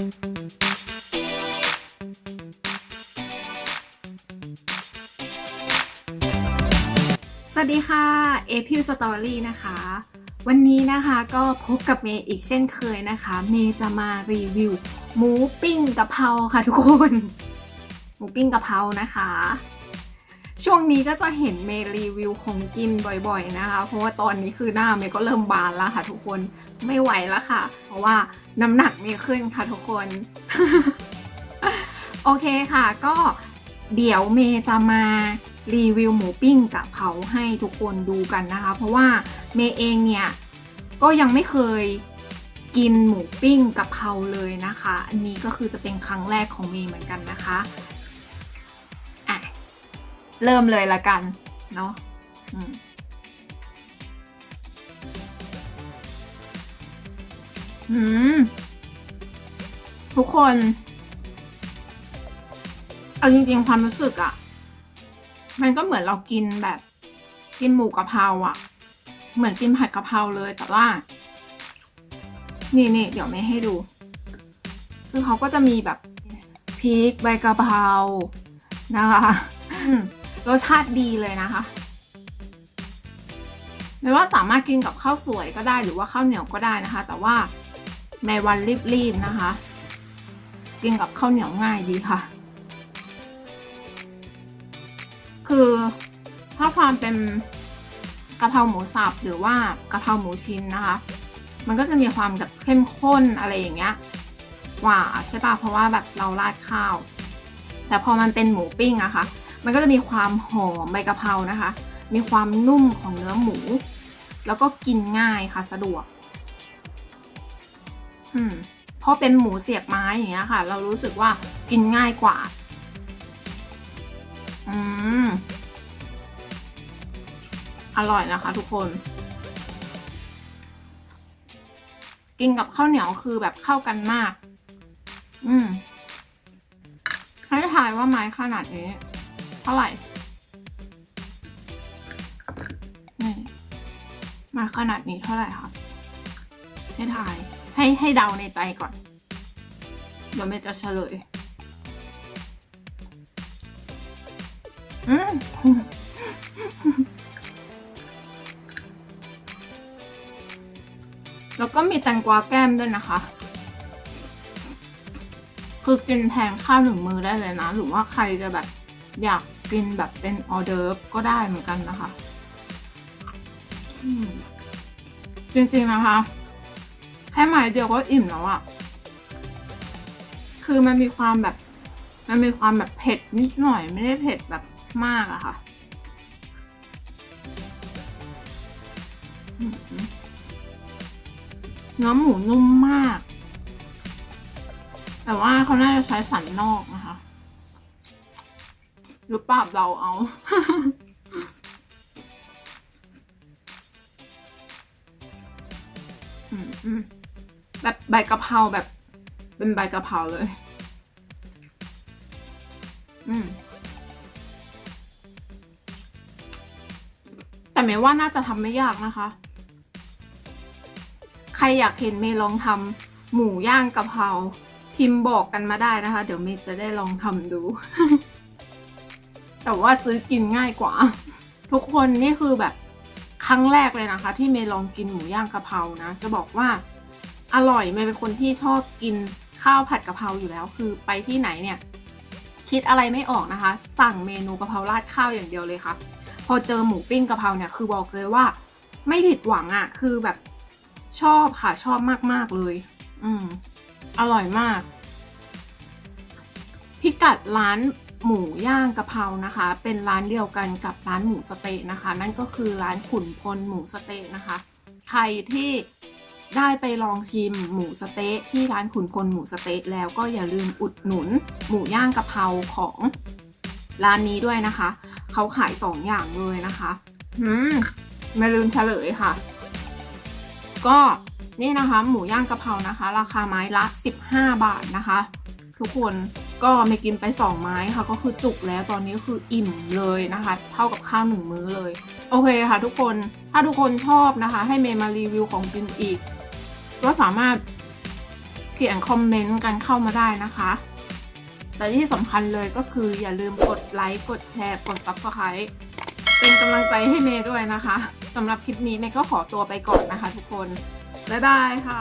สวัสดีค่ะเอพิวสตอรี่นะคะ วันนี้นะคะก็พบกับเมย์อีกเช่นเคยนะคะ เมย์จะมารีวิวหมูปิ้งกะเพราค่ะทุกคน หมูปิ้งกะเพรานะคะ ช่วงนี้ก็จะเห็นเมรีวิวของกินบ่อยๆนะคะ เพราะว่าตอนนี้คือหน้าเมย์ก็เริ่มบานแล้วค่ะทุกคนไม่ไหวแล้วค่ะ เพราะว่าน้ำหนักเมย์ขึ้นค่ะทุกคน โอเคค่ะ ก็เดี๋ยวเมย์จะมารีวิวหมูปิ้งกะเพราให้ทุกคนดูกันนะคะ เพราะว่าเมย์เองเนี่ยก็ยังไม่เคยกินหมูปิ้งกะเพราเลยนะคะ อันนี้ก็คือจะเป็นครั้งแรกของเมย์เหมือนกันนะคะ เริ่มเลยละกันเนาะอืม ทุกคน เอาจริงๆความรู้สึกอะมันก็เหมือนเรากินแบบ กินหมูกะเพราอะเหมือนกินผัดกะเพราเลยแต่ว่า นี่นี่เดี๋ยวไม่ให้ดู คือเขาก็จะมีแบบพริกใบกะเพรานะคะ รสชาติดีเลยนะคะไม่ว่าสามารถกินกับข้าวสวยก็ได้หรือว่าข้าวเหนียวก็ได้นะคะ แต่ว่าในวันรีบๆนะคะ กินกับข้าวเหนียวง่ายดีค่ะ คือถ้าความเป็นกะเพราหมูสับหรือว่ากะเพราหมูชิ้นนะคะ มันก็จะมีความแบบเข้มข้นอะไรอย่างเงี้ยกว่าใช่ปะเพราะว่าแบบเราราดข้าว แต่พอมันเป็นหมูปิ้งอะคะ่ะ มันก็จะมีความหอมใบกะเพรานะคะ มีความนุ่มของเนื้อหมู แล้วก็กินง่ายค่ะสะดวก อืมเพราะเป็นหมูเสียบไม้อย่างเงี้ยค่ะ เรารู้สึกว่ากินง่ายกว่า อืม อร่อยนะคะทุกคน กินกับข้าวเหนียวคือแบบเข้ากันมาก อืมให้ทายว่าไม้ขนาดนี้ เท่าไหร่นี่ม้ขนาดนี้เท่าไหร่คะให้ทายให้ให้เดาในใจก่อน เดี๋ยวเมย์จะเฉลย อืมแล้วก็มีแตงกวาแก้มด้วยนะคะ คือกินแทนข้าวหนึ่งมือได้เลยนะ หรือว่าใครจะแบบ อยากกินแบบเป็นออเดิร์ฟก็ได้เหมือนกันนะคะ จริงๆนะคะแค่ไม้เดียวก็อิ่มแล้วอะคือมันมีความแบบ มันมีความแบบเผ็ดนิดหน่อยไม่ได้เผ็ดแบบมากอะค่ะเนื้อหมูนุ่มมาก แต่ว่าเขาน่าจะใช้สันนอกนะคะ หรือปล่าเราเอา แบบใบกะเพราแบบเป็นใบกะเพราเลย อืม แต่เมย์ว่าน่าจะทำไม่ยากนะคะ ใครอยากเห็นเมย์ลองทำหมูย่างกะเพราพิมพ์บอกกันมาได้นะคะ เดี๋ยวเมย์จะได้ลองทำดู แต่ว่าซื้อกินง่ายกว่า ทุกคนนี่คือแบบครั้งแรกเลยนะคะ ที่เมย์ลองกินหมูย่างกะเพรานะ จะบอกว่าอร่อยเมย์เป็นคนที่ชอบกินข้าวผัดกะเพราอยู่แล้ว คือไปที่ไหนเนี่ย คิดอะไรไม่ออกนะคะ สั่งเมนูกะเพราราดข้าวอย่างเดียวเลยค่ะ พอเจอหมูปิ้งกะเพราเนี่ยคือบอกเลยว่า ไม่ผิดหวังอะ่ะ คือแบบชอบค่ะชอบมากๆเลย อืม อร่อยมาก พิกัดร้าน หมูย่างกะเพรานะคะ เป็นร้านเดียวกันกับร้านหมูสเต๊ะนะคะ นั่นก็คือร้านขุนพลหมูสเต๊ะนะคะ ใครที่ได้ไปลองชิมหมูสเต๊ะที่ร้านขุนพลหมูสเต๊ะแล้วก็อย่าลืมอุดหนุน หมูย่างกะเพราของร้านนี้ด้วยนะคะ เขาขายสองอย่างเลยนะคะอืมไม่ลืมเฉลยค่ะ ก็นี่นะคะ หมูย่างกะเพรานะคะ ราคาไม้ละ 15 บาทนะคะ ทุกคน ก็ไม่กินไป 2 ไม้ค่ะ ก็คือจุกแล้วตอนนี้คืออิ่มเลยนะคะ เท่ากับข้าวหนึ่งมื้อเลย โอเคค่ะทุกคนถ้าทุกคนชอบนะคะ ให้เมย์มารีวิวของกินอีก ก็สามารถเขียนคอมเมนต์กันเข้ามาได้นะคะแต่ที่สำคัญเลยก็คืออย่าลืมกดไลค์กดแชร์กด subscribe เป็นกำลังใจให้เมย์ด้วยนะคะสำหรับคลิปนี้เมย์ก็ขอตัวไปก่อนนะคะทุกคน บ๊ายบายค่ะ